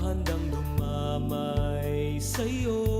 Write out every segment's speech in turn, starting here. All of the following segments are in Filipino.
handang lumamay sa'yo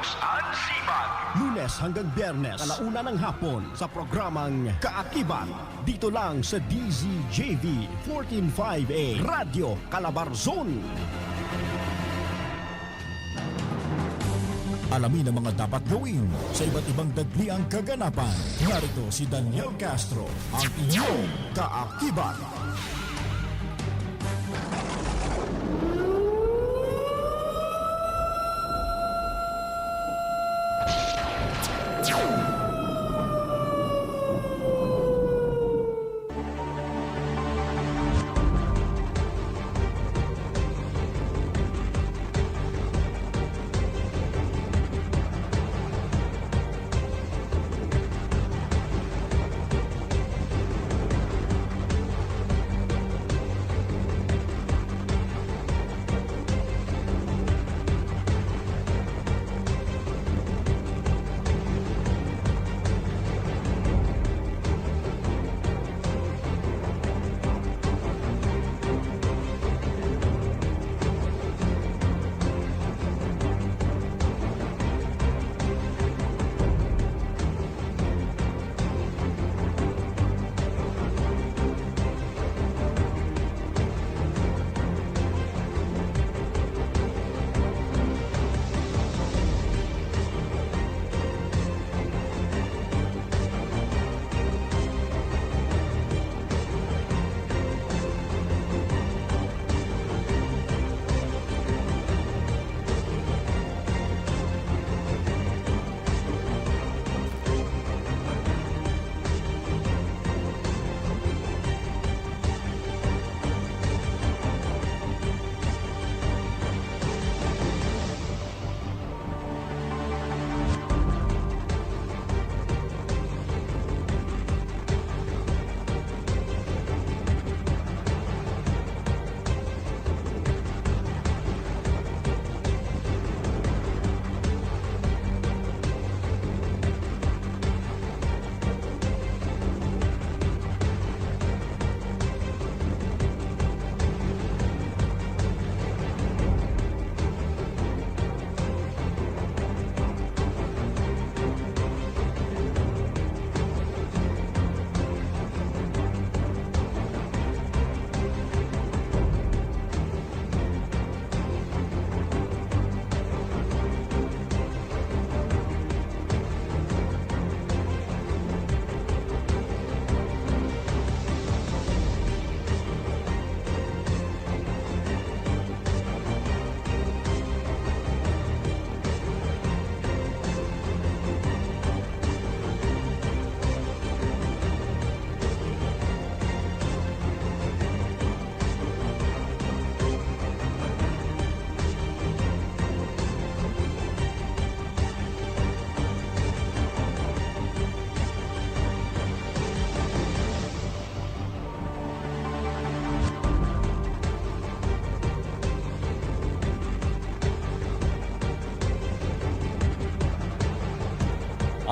Rose Ann Sibag. Lunes hanggang Biyernes, alauna ng hapon sa programang Kaakibat. Dito lang sa DZJV 145A Radio Calabarzon. Alamin ang mga dapat gawin sa iba't ibang dagliang kaganapan. Narito si Daniel Castro, ang inyong Kaakibat.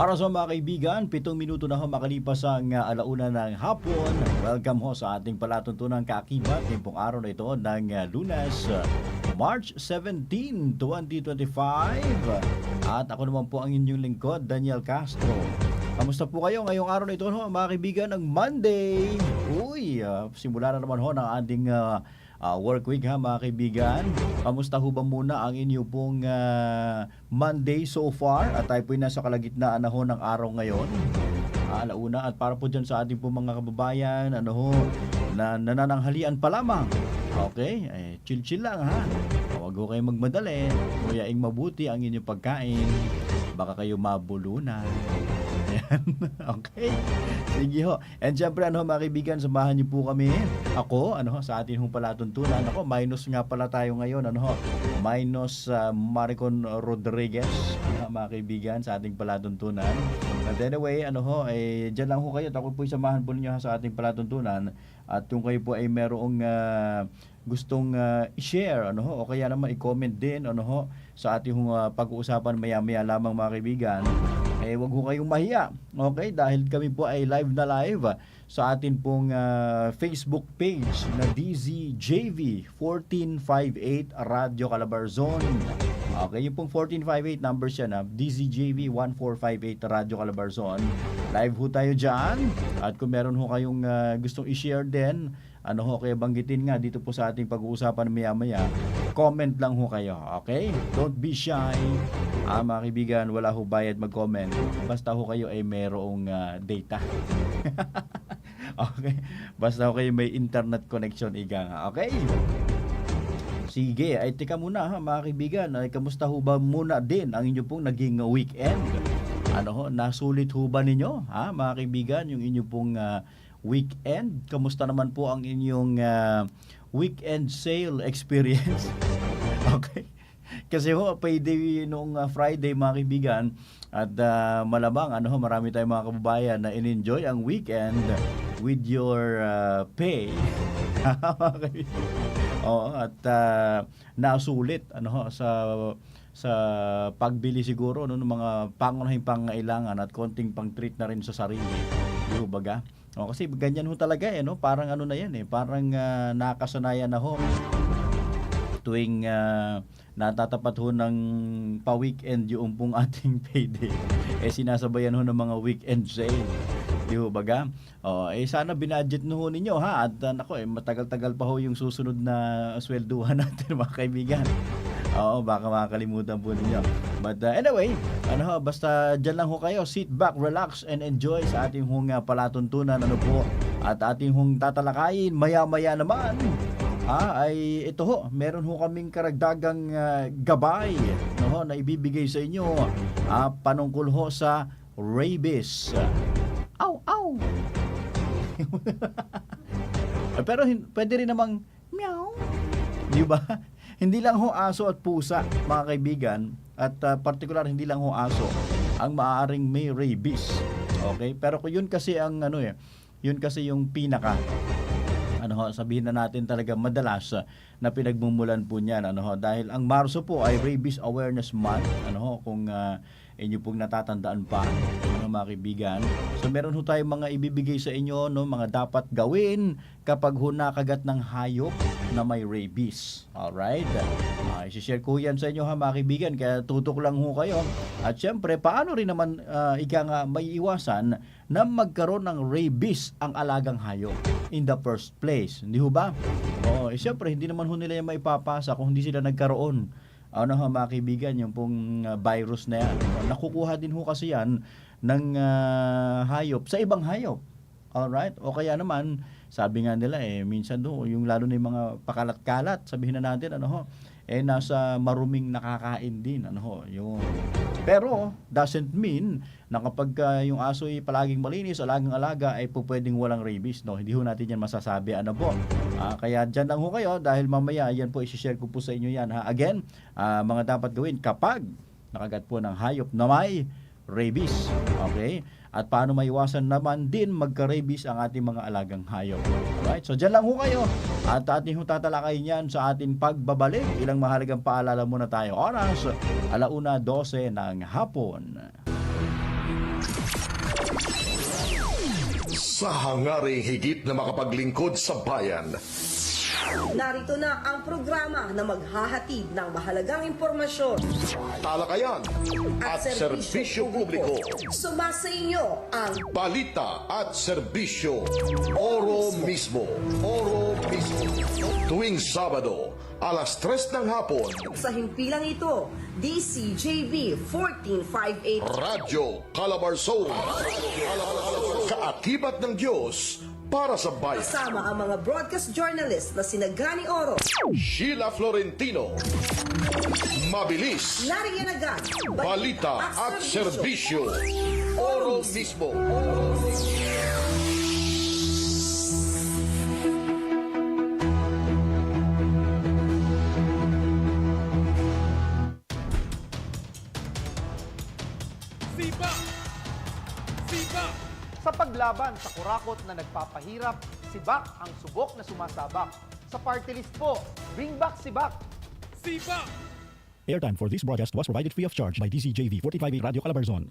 Oras ho mga kaibigan, pitong minuto na ho makalipas ang uh, alauna ng hapon. Welcome ho sa ating palatuntunang kaakibat ngayong araw na ito ng uh, lunes, March 17, 2025. At ako naman po ang inyong lingkod, Daniel Castro. Kamusta po kayo ngayong araw na ito ho, mga kaibigan ng Monday? Uy, uh, simula na naman ho ng ating uh, uh, work week ha mga kaibigan. Kamusta ho ba muna ang inyo pong uh, Monday so far? At tayo po ay nasa kalagitnaan na ho ng araw ngayon. Alauna at para po dyan sa ating po mga kababayan, ano ho, na nanananghalian pa lamang. Okay, eh, chill-chill lang ha. Huwag ho kayong magmadali. Kuyaing mabuti ang inyong pagkain. Baka kayo mabulunan. Ayan. okay. Sige ho. And syempre, ano, mga kaibigan, samahan niyo po kami. Ako, ano ho, sa atin hong palatuntunan. Ako, minus nga pala tayo ngayon. Ano ho, minus uh, Maricon Rodriguez. Ano, mga kaibigan, sa ating palatuntunan. But anyway, ano ho, eh, dyan lang ho kayo. Ako po samahan po ninyo ha, sa ating palatuntunan. At kung kayo po ay merong uh, gustong uh, i-share ano ho o kaya naman i-comment din ano ho sa ating uh, pag-uusapan maya-maya lamang mga kaibigan eh wag ho kayong mahiya. Okay? Dahil kami po ay live na live ah, sa atin pong uh, Facebook page na DZJV 1458 Radio Calabarzon Okay, yung pong 1458 numbers yan na DZJV 1458 Radio Calabarzon. Live ho tayo dyan. At kung meron ho kayong uh, gustong i-share din, ano ho kaya banggitin nga dito po sa ating pag-uusapan maya-maya, comment lang ho kayo, okay? Don't be shy. Ah, mga kaibigan, wala ho bayad mag-comment. Basta ho kayo ay merong uh, data. okay? Basta ho kayo may internet connection, iga okay? Sige, ay tika muna ha mga kaibigan, ay kamusta ho ba muna din ang inyo pong naging weekend? Ano ho, nasulit ho ba ninyo ha mga kaibigan yung inyo pong uh, weekend? Kamusta naman po ang inyong uh, weekend sale experience? okay. Kasi ho, payday nung uh, Friday mga kaibigan at uh, malamang ano ho, marami tayong mga kababayan na in-enjoy ang weekend with your uh, pay. Oo, at uh, nasulit ano ho, sa sa pagbili siguro no, ng mga pangunahing pangailangan at konting pang-treat na rin sa sarili. Di ba? O, kasi ganyan ho talaga eh, no? Parang ano na yan eh, parang uh, nakasanayan na ho tuwing uh, natatapat ho ng pa-weekend yung pong ating payday. eh sinasabayan ho ng mga weekend sale. Di ho baga? Oh, eh sana binudget no ninyo ha. At uh, nako eh matagal-tagal pa ho yung susunod na swelduhan natin mga kaibigan. Oo, baka makakalimutan po ninyo. But uh, anyway, ano ho, basta dyan lang ho kayo. Sit back, relax, and enjoy sa ating hong uh, palatuntunan. Ano po? At ating hong tatalakayin maya-maya naman. Ah, ay ito ho, meron ho kaming karagdagang uh, gabay no ho, na ibibigay sa inyo. Ah, panungkol ho sa rabies. Aw, aw. Pero pwede rin namang meow. Di ba? Hindi lang ho aso at pusa, mga kaibigan, at uh, particular hindi lang ho aso ang maaaring may rabies. Okay? Pero yun kasi ang ano eh, yun kasi yung pinaka ano ho, sabihin na natin talaga madalas uh, na pinagmumulan po niyan ano ho, dahil ang Marso po ay Rabies Awareness Month ano ho, kung uh, inyo pong natatandaan pa ano mga kaibigan so meron ho tayong mga ibibigay sa inyo no mga dapat gawin kapag ho nakagat ng hayop na may rabies alright uh, isi-share ko yan sa inyo ha mga kaibigan kaya tutok lang ho kayo at syempre paano rin naman uh, ika nga may iwasan na magkaroon ng rabies ang alagang hayop in the first place. Hindi ho ba? Oo, eh, syempre, hindi naman ho nila yung maipapasa kung hindi sila nagkaroon. Ano ha mga kaibigan, yung pong uh, virus na yan. Nakukuha din ho kasi yan ng uh, hayop sa ibang hayop. Alright? O kaya naman, sabi nga nila eh, minsan do, yung lalo na yung mga pakalat-kalat, sabihin na natin, ano ho, eh nasa maruming nakakain din, ano ho, yung pero doesn't mean na kapag uh, yung aso ay palaging malinis, alagang alaga ay po pwedeng walang rabies, no? Hindi ho natin yan masasabi ano po. Ah, kaya diyan lang ho kayo dahil mamaya yan po i-share ko po sa inyo yan ha. Again, ah, mga dapat gawin kapag nakagat po ng hayop na may rabies. Okay? At paano maiwasan naman din magka-rabies ang ating mga alagang hayop. Alright? So dyan lang ho kayo. At ating ho tatalakayin yan sa ating pagbabalik. Ilang mahalagang paalala muna tayo. Oras, alauna 12 ng hapon. Sa hangaring higit na makapaglingkod sa bayan, Narito na ang programa na maghahatid ng mahalagang impormasyon. Talakayan at serbisyo publiko, Sumasa inyo ang balita at serbisyo, oro mismo, oro mismo. Tuwing Sabado, alas 3 ng hapon, sa himpilang ito, DCJB 1458 Radyo Calabarzon. Kaakibat ng Diyos para sa bayan. kasama ang mga broadcast journalist na sina Gani Oro, Sheila Florentino. Mabilis. Nariyan agad, Balita at serbisyo. Oro mismo. Sipa! Sa paglaban sa kurakot na nagpapahirap, sibak ang subok na sumasabak. Sa party list po, bring back sibak. Sipa! Airtime for this broadcast was provided free of charge by DCJV 458 Radio Calabarzon.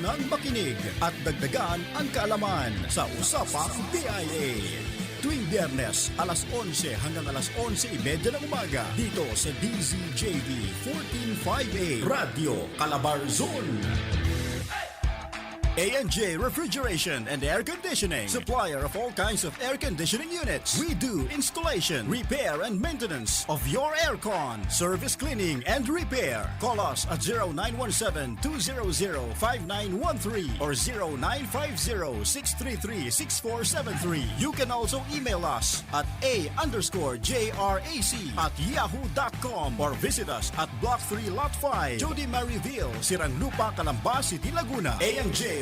nang makinig at dagdagan ang kaalaman sa Usapang PIA. Tuwing biyernes, alas 11 hanggang alas 11.30 ng umaga dito sa DZJV 1458 Radio Calabarzon. A&J Refrigeration and Air Conditioning. Supplier of all kinds of air conditioning units. We do installation, repair, and maintenance of your aircon. Service cleaning and repair. Call us at 0917-200-5913 or 0950-633-6473. You can also email us at a underscore JRAC at yahoo.com or visit us at Block 3 Lot 5, Jody Maryville, Siranlupa, Calamba City, Laguna. A&J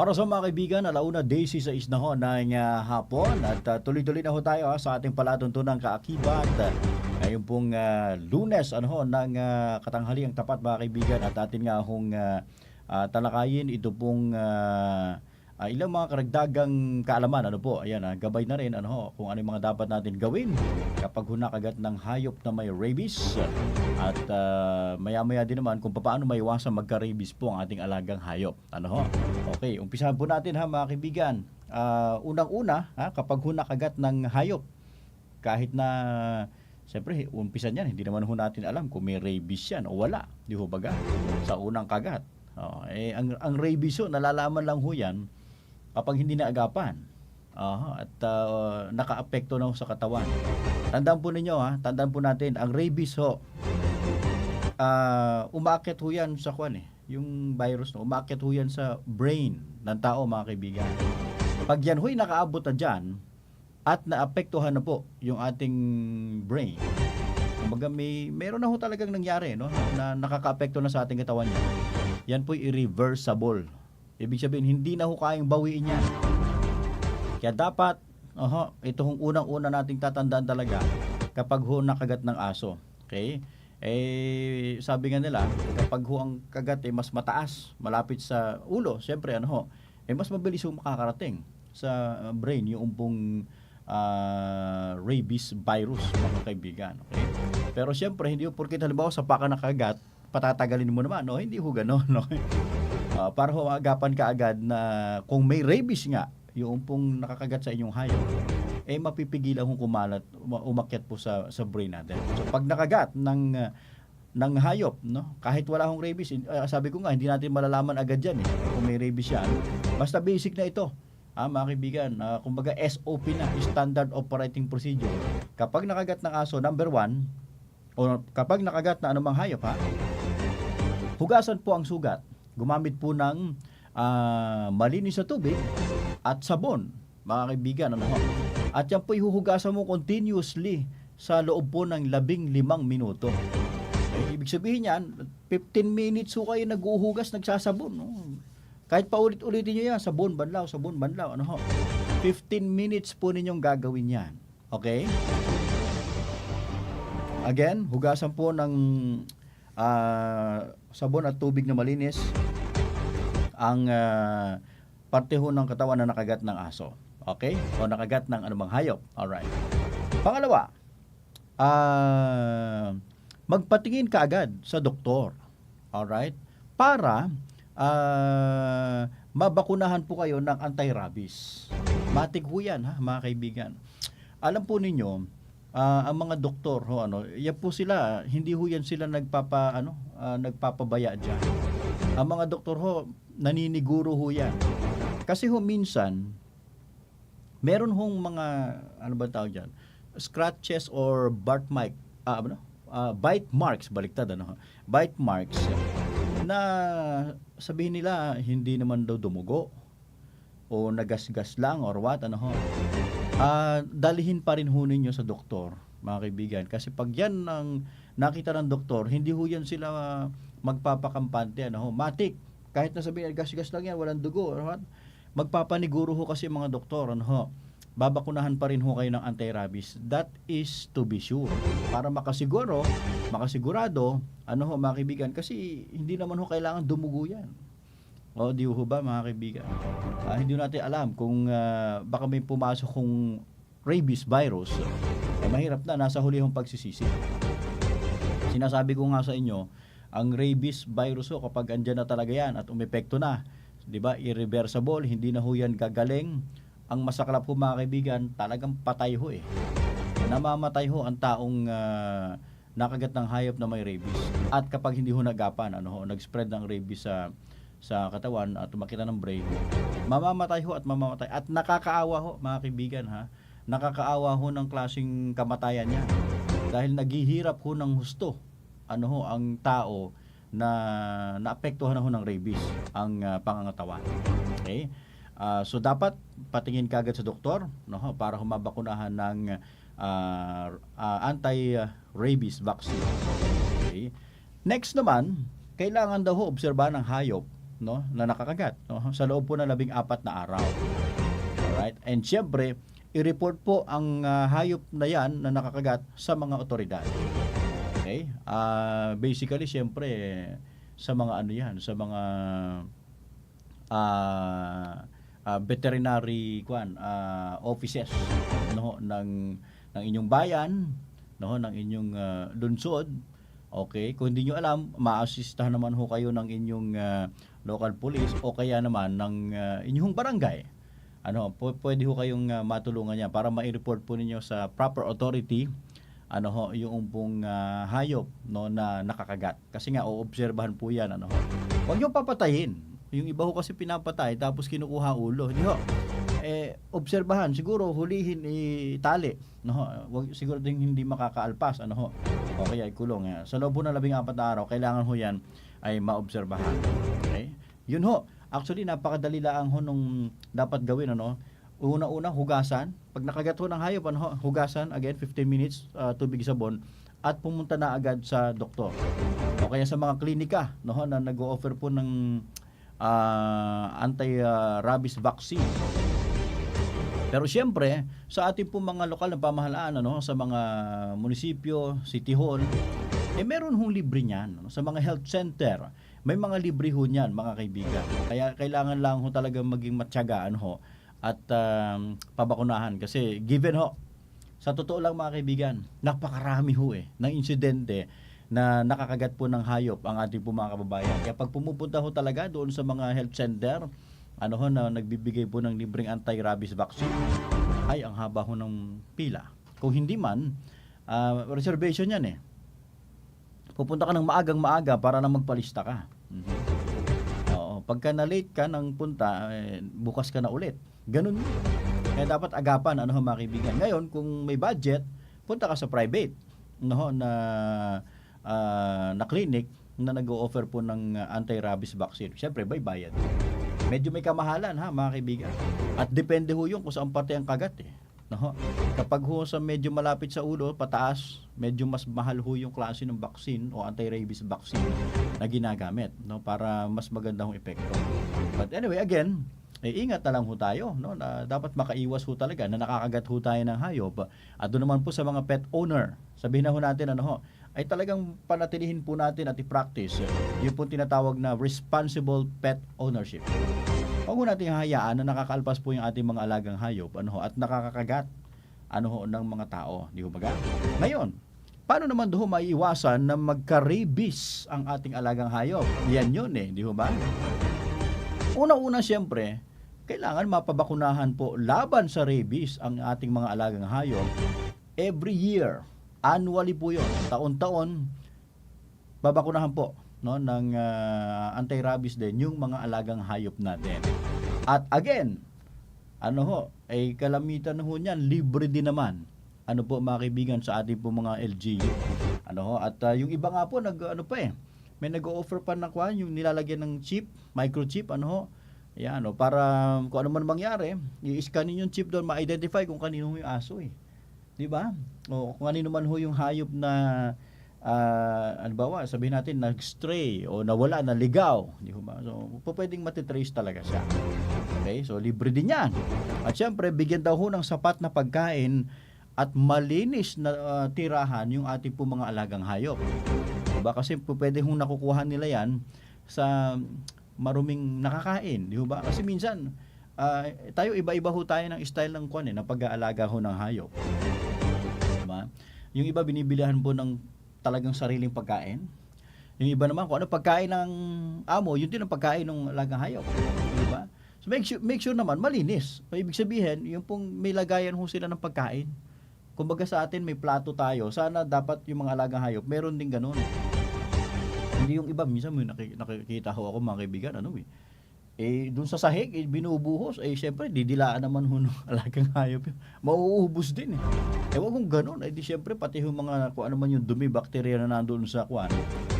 Oras sa mga kaibigan, alauna Daisy sa isnahon ng ah, hapon. At ah, tuloy-tuloy na ho tayo ah, sa ating palatuntunang kaakibat. Uh, ngayon pong ah, lunes ano ho, ng uh, katanghaliang tapat mga kaibigan. At atin nga hong ah, ah, talakayin ito pong ah, ah, ilang mga karagdagang kaalaman ano po ayan ah, gabay na rin ano ho, kung ano yung mga dapat natin gawin kapag hunakagat ng hayop na may rabies at ah, maya-maya din naman kung paano maiwasan magka-rabies po ang ating alagang hayop ano ho okay umpisahan po natin ha mga kaibigan Ah, unang-una ha, kapag hunakagat ng hayop kahit na Siyempre, umpisa niyan, hindi naman ho natin alam kung may rabies yan o wala. Di ho baga? Sa unang kagat. Oh, eh, ang, ang rabies ho, nalalaman lang ho yan kapag hindi naagapan. Aha, at uh, naka-apekto na sa katawan. Tandaan po ninyo ha, tandaan po natin, ang rabies ho, uh, umakit ho yan sa kwan eh. Yung virus no, umakit ho yan sa brain ng tao mga kaibigan. Pag yan ho'y nakaabot na dyan, at naapektuhan na po yung ating brain. Kumbaga may meron na ho talagang nangyari no na nakakaapekto na sa ating katawan niya. Yan po irreversible. Ibig sabihin hindi na ho kayang bawiin yan. Kaya dapat oho, ito hong unang-una nating tatandaan talaga kapag ho nakagat ng aso. Okay? Eh, sabi nga nila, kapag ho ang kagat eh, mas mataas, malapit sa ulo, siyempre ano ho, eh, mas mabilis ho makakarating sa uh, brain yung umpong uh, rabies virus, mga kaibigan. Okay? Pero siyempre, hindi po porkit halimbawa sa paka nakagat, patatagalin mo naman, no? Hindi ho gano'n, no? Uh, para ho ka agad na kung may rabies nga, yung pong nakakagat sa inyong hayop, eh mapipigilan kung kumalat, uma- umakyat po sa sa brain natin. So pag nakagat ng uh, ng hayop, no? Kahit wala hong rabies, uh, sabi ko nga hindi natin malalaman agad yan eh kung may rabies yan. Basta basic na ito. Ah, mga kaibigan, ah, kumbaga SOP na, Standard Operating Procedure. Kapag nakagat ng aso, number one, o kapag nakagat na anumang hayop, ha, hugasan po ang sugat. Gumamit po ng ah, malinis na tubig at sabon, mga kaibigan. Ano, at yan po ihuhugasan mo continuously sa loob po ng labing limang minuto. Eh, ibig sabihin yan, 15 minutes ho kayo nag-uhugas, nagsasabon. No? Kahit pa ulit-ulitin nyo yan, sabon, banlaw, sabon, banlaw. Ano ho? 15 minutes po ninyong gagawin yan. Okay? Again, hugasan po ng ah, sabon at tubig na malinis ang ah, parte ho ng katawan na nakagat ng aso. Okay? O nakagat ng anumang hayop. Alright. Pangalawa, ah, magpatingin ka agad sa doktor. Alright? Para ah, mabakunahan po kayo ng anti-rabies. Matig ho yan, ha, mga kaibigan. Alam po ninyo, ah, ang mga doktor ho ano, yan po sila, hindi ho yan sila nagpapa ano, ah, nagpapabaya diyan. Ang mga doktor ho, naniniguro ho yan. Kasi ho minsan meron hong mga ano ba tawag diyan? Scratches or birthmark, ah, ano? Ah, bite marks baliktad ano. Bite marks na sabihin nila hindi naman daw dumugo o nagasgas lang or what ano ho. Ah, dalihin pa rin ho ninyo sa doktor, mga kaibigan. Kasi pag yan ang nakita ng doktor, hindi ho yan sila magpapakampante. Ano ho. Matik, kahit na sabihin, gas-gas lang yan, walang dugo. Or what? Magpapaniguro ho kasi mga doktor. Ano ho. Babakunahan pa rin ho kayo ng anti-rabies. That is to be sure. Para makasiguro, makasigurado, ano ho mga kaibigan, kasi hindi naman ho kailangan dumugo yan. O, di ho ba mga kaibigan? Ah, hindi natin alam kung ah, baka may pumasok kung rabies virus. Eh, mahirap na, nasa huli hong pagsisisi. Sinasabi ko nga sa inyo, ang rabies virus ho, kapag andyan na talaga yan at umepekto na, di ba, irreversible, hindi na ho yan gagaling. Ang masaklap ho mga kaibigan, talagang patay ho eh. Namamatay ho ang taong ah, nakagat ng hayop na may rabies. At kapag hindi ho nagapan, ano ho, nag-spread ng rabies sa sa katawan at makita ng brain, mamamatay ho at mamamatay. At nakakaawa ho, mga kaibigan ha, nakakaawa ho ng klaseng kamatayan niya. Dahil naghihirap ho ng husto, ano ho, ang tao na naapektuhan na ho ng rabies, ang ah, pangangatawan. Okay? Ah, so dapat patingin kagad sa doktor no ho, para humabakunahan ng ah, ah, anti-rabies vaccine. Okay? Next naman, kailangan daw ho obserbahan ng hayop no na nakakagat no sa loob po ng labing apat na araw. Alright? And syempre, i-report po ang ah, hayop na yan na nakakagat sa mga otoridad. Okay? Ah, basically, syempre, sa mga ano yan, sa mga ah ah, veterinary kwan ah, offices no ng ng inyong bayan no ng inyong ah, lungsod okay kung hindi niyo alam maasistahan naman ho kayo ng inyong ah, local police o kaya naman ng ah, inyong barangay ano, pwede ho kayong ah, matulungan niya para ma-report po ninyo sa proper authority ano ho, yung pong ah, hayop no na nakakagat. Kasi nga oobserbahan po 'yan ano ho. Huwag niyo papatayin. Yung iba ho kasi pinapatay tapos kinukuha ulo. Hindi ho. Eh obserbahan, siguro hulihin itali, no ho. Wag siguro ding hindi makakaalpas ano ho. O kaya ikulong. Eh. Sa loob po ng labing apat na araw, kailangan ho 'yan ay maobserbahan. Yun ho. Actually, napakadali lang ho nung dapat gawin, ano? Una-una, hugasan. Pag nakagat ho ng hayop, ano, hugasan, again, 15 minutes, uh, tubig sabon, at pumunta na agad sa doktor. O kaya sa mga klinika, no, ho, na nag-o-offer po ng ah, anti-rabies vaccine. Pero siyempre, sa ating po mga lokal na pamahalaan, ano, sa mga munisipyo, city hall, eh meron hong libre niyan. Ano, sa mga health center, may mga libre ho niyan, mga kaibigan. Kaya kailangan lang ho talaga maging matyagaan ho at um, pabakunahan. Kasi given ho, sa totoo lang mga kaibigan, napakarami ho eh, ng insidente na nakakagat po ng hayop ang ating po mga kababayan. Kaya pag pumupunta ho talaga doon sa mga health center, ano ho na nagbibigay po ng libreng anti-rabies vaccine, ay ang haba ho ng pila. Kung hindi man, ah, reservation yan eh. Pupunta ka ng maagang maaga para na magpalista ka. Mhm. Oo, pagka na-late ka ng punta, eh, bukas ka na ulit. Ganun yun. Kaya dapat agapan ano ho, mga kaibigan. Ngayon, kung may budget, punta ka sa private no, na ah, na clinic na nag-o-offer po ng anti-rabies vaccine. Siyempre, may bayad. Medyo may kamahalan ha, mga kaibigan. At depende ho yun kung saan parte ang kagat eh. No? Kapag ho sa medyo malapit sa ulo, pataas, medyo mas mahal ho yung klase ng vaccine o anti-rabies vaccine na ginagamit no para mas maganda hong epekto. But anyway, again, eh, ingat na lang ho tayo no na dapat makaiwas ho talaga na nakakagat ho tayo ng hayop. At doon naman po sa mga pet owner, sabihin na ho natin ano ho, ay talagang panatilihin po natin at i-practice yung po tinatawag na responsible pet ownership. Huwag mo natin hayaan na nakakalpas po yung ating mga alagang hayop ano ho, at nakakakagat ano ho, ng mga tao. Di ho? Ngayon, paano naman do maiiwasan na magka-rabies ang ating alagang hayop? Yan yun eh, di ba? Una-una siyempre, kailangan mapabakunahan po laban sa rabies ang ating mga alagang hayop every year. Annually po yun. Taon-taon, babakunahan po no ng ah, anti-rabies din yung mga alagang hayop natin. At again, ano ho, ay kalamitan ho niyan, libre din naman. Ano po mga kaibigan sa ating po mga LGU. Ano ho, at ah, yung iba nga po nag ano pa eh, may nag-offer pa na kwan, yung nilalagyan ng chip, microchip, ano ho. Yan, ano, para kung ano man mangyari, i-scan yung chip doon, ma-identify kung kanino yung aso eh. 'Di ba? O kung kanino man ho yung hayop na ah ano ba, sabihin natin nag-stray o nawala, naligaw, di ba? So, pwedeng matitrace talaga siya. Okay? So, libre din yan. At syempre, bigyan daw ho ng sapat na pagkain at malinis na ah, tirahan yung ating po mga alagang hayop. Diba? Kasi pwede hong nakukuha nila yan sa maruming nakakain. Di ba? Kasi minsan, ah, tayo iba-iba ho tayo ng style ng kwan eh, ng pag-aalaga ho ng hayop. Diba? Yung iba binibilihan po ng talagang sariling pagkain. Yung iba naman kung ano pagkain ng amo, yun din ang pagkain ng alagang hayop. Di ba? So make sure, make sure naman malinis. So, ibig sabihin, yung pong may lagayan ho sila ng pagkain. Kumbaga sa atin may plato tayo, sana dapat yung mga alagang hayop meron din ganun. Hindi yung iba, minsan may naki- nakikita ho ako mga kaibigan, ano eh. Eh, dun sa sahig, eh, binubuhos. Eh, syempre, didilaan naman ho ng alagang hayop. Mauubos din eh. Wag kung ganun. Eh, di syempre, pati yung mga, kung ano man yung dumi, bakterya na nandun sa kwan,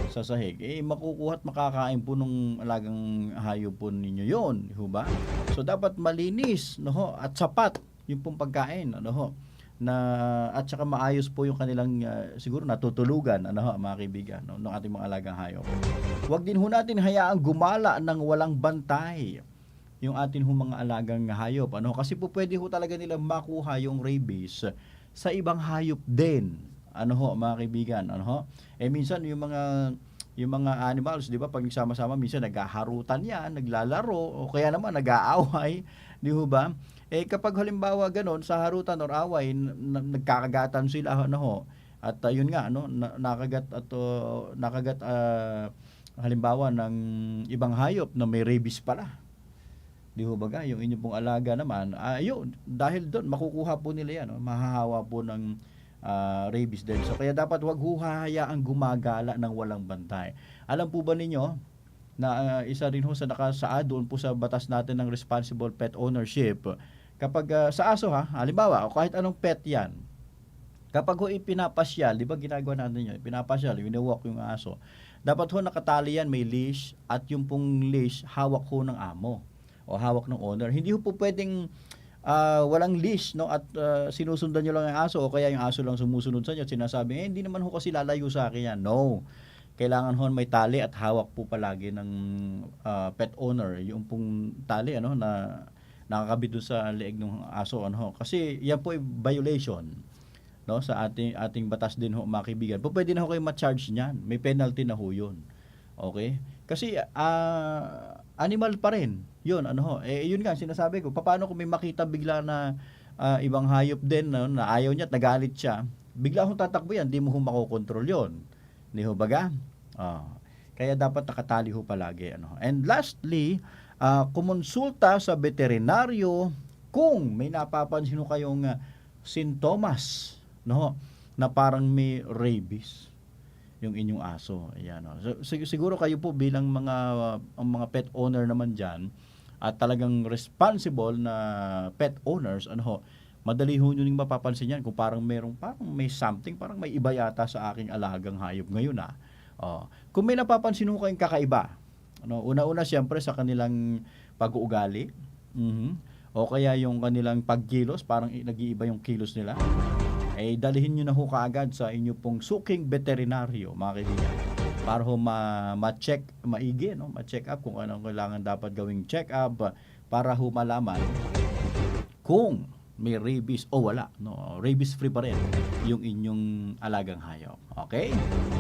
sa sahig, eh, makukuha at makakain po nung alagang hayop po ninyo yon ho ba? So, dapat malinis, no ho, at sapat yung pong pagkain, ano ho, na at saka maayos po yung kanilang ah, siguro natutulugan ano mga kaibigan no, ng ating mga alagang hayop. Huwag din ho natin hayaang gumala ng walang bantay yung atin ho mga alagang hayop ano kasi po pwede ho talaga nilang makuha yung rabies sa ibang hayop din ano ho mga kaibigan ano ho eh minsan yung mga yung mga animals, 'di ba, pag nagsama-sama minsan naghaharutan 'yan, naglalaro o kaya naman nag-aaway, 'di ho ba? Eh kapag halimbawa ganon sa harutan or away nagkakagatan sila ano ho. At uh, yun nga ano na- nakagat at uh, nakagat uh, halimbawa ng ibang hayop na may rabies pala. 'Di ho baga, yung inyong pong alaga naman, ayun, dahil doon, makukuha po nila yan, no? mahahawa po ng ah, rabies din. So, kaya dapat wag ho hahayaang gumagala ng walang bantay. Alam po ba ninyo, na ah, isa rin ho sa nakasaad doon po sa batas natin ng responsible pet ownership, kapag ah, sa aso ha, halimbawa, o kahit anong pet yan, kapag ho ipinapasyal, di ba ginagawa natin yun, pinapasyal, winawalk yung aso, dapat ho nakatali yan, may leash, at yung pong leash, hawak ho ng amo, o hawak ng owner. Hindi ho po pwedeng ah, walang leash, no, at ah, sinusundan nyo lang ang aso, o kaya yung aso lang sumusunod sa inyo, at sinasabi, eh, hindi naman ho kasi lalayo sa akin yan. No. Kailangan ho may tali at hawak po palagi ng ah, pet owner, yung pong tali, ano, na nakakabit doon sa leeg ng aso, ano, ho. kasi yan po ay violation no sa ating ating batas din ho mga kaibigan. Pwede na ho kayo ma-charge niyan. May penalty na ho 'yun. Okay? Kasi ah, animal pa rin. 'Yun ano ho. Eh yun nga sinasabi ko. Paano kung may makita bigla na ah, ibang hayop din no, na ayaw niya at nagalit siya, bigla hong tatakbo yan, di mo ho makokontrol 'yon. Di ho baga? Ah. kaya dapat nakatali ho palagi ano. And lastly, ah, kumonsulta sa veterinaryo kung may napapansin kayong ah, sintomas no na parang may rabies yung inyong aso ayan no. so, sig- siguro kayo po bilang mga ang mga pet owner naman diyan at talagang responsible na pet owners ano ho madali ho nyo ning mapapansin yan kung parang merong parang may something parang may iba yata sa aking alagang hayop ngayon ah oh. kung may napapansin ho kayong kakaiba ano una-una siyempre sa kanilang pag-uugali mhm o kaya yung kanilang pagkilos, parang nag-iiba yung kilos nila, eh dalhin nyo na ho kaagad sa inyo pong suking veterinaryo, mga kaibigan. Para ho ma- ma-check, maigi, no? ma-check up kung anong kailangan dapat gawing check up para ho malaman kung may rabies o wala. No? Rabies free pa rin yung inyong alagang hayop. Okay?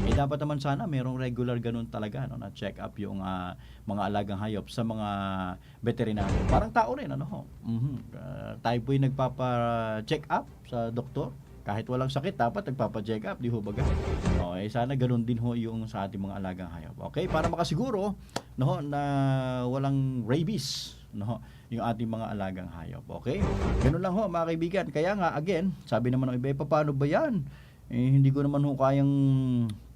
Eh dapat naman sana merong regular ganun talaga no, na check up yung ah, mga alagang hayop sa mga veterinaryo. Parang tao rin ano. Mhm. Ah, tayo po nagpapa-check up sa doktor. Kahit walang sakit, dapat nagpapa-check up, di ho baga? Okay, sana ganun din ho yung sa ating mga alagang hayop. Okay, para makasiguro no, na walang rabies no, yung ating mga alagang hayop. Okay? Ganun lang ho, mga kaibigan. Kaya nga, again, sabi naman ng iba, "Eh, paano ba yan? Eh, hindi ko naman ho kayang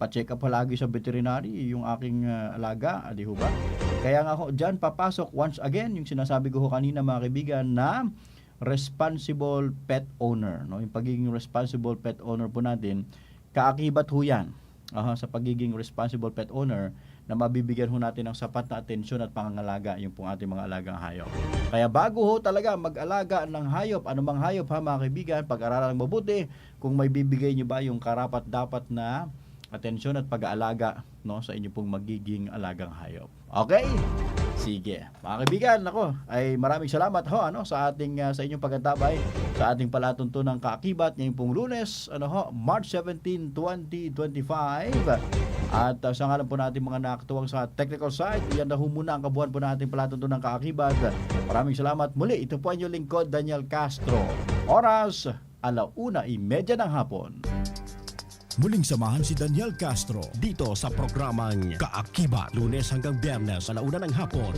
pa-check up palagi sa veterinary yung aking ah, alaga, ah, di ho ba? Kaya nga ho, dyan papasok once again yung sinasabi ko ho kanina mga kaibigan na responsible pet owner. No? Yung pagiging responsible pet owner po natin, kaakibat ho yan aha, sa pagiging responsible pet owner na mabibigyan ho natin ng sapat na atensyon at pangangalaga yung pong ating mga alagang hayop. Kaya bago ho talaga mag-alaga ng hayop, anumang hayop ha mga kaibigan, pag-aralan mabuti kung may bibigay nyo ba yung karapat dapat na atensyon at pag-aalaga no, sa inyo pong magiging alagang hayop. Okay? Sige. Mga kaibigan, ako, ay maraming salamat ho ano sa ating ah, sa inyong pagkatabay sa ating palatuntunang kaakibat ngayong pong Lunes, ano ho, March 17, 2025. At uh, sa ngalan po natin mga nakatuwang sa technical side, yan na muna ang kabuuan po nating palatuntunang kaakibat. Maraming salamat muli. Ito po ang inyong lingkod, Daniel Castro. Oras, alauna imedya ng hapon. Muling samahan si Daniel Castro dito sa programang Kaakibat. Lunes hanggang Biyernes, alauna ng hapon.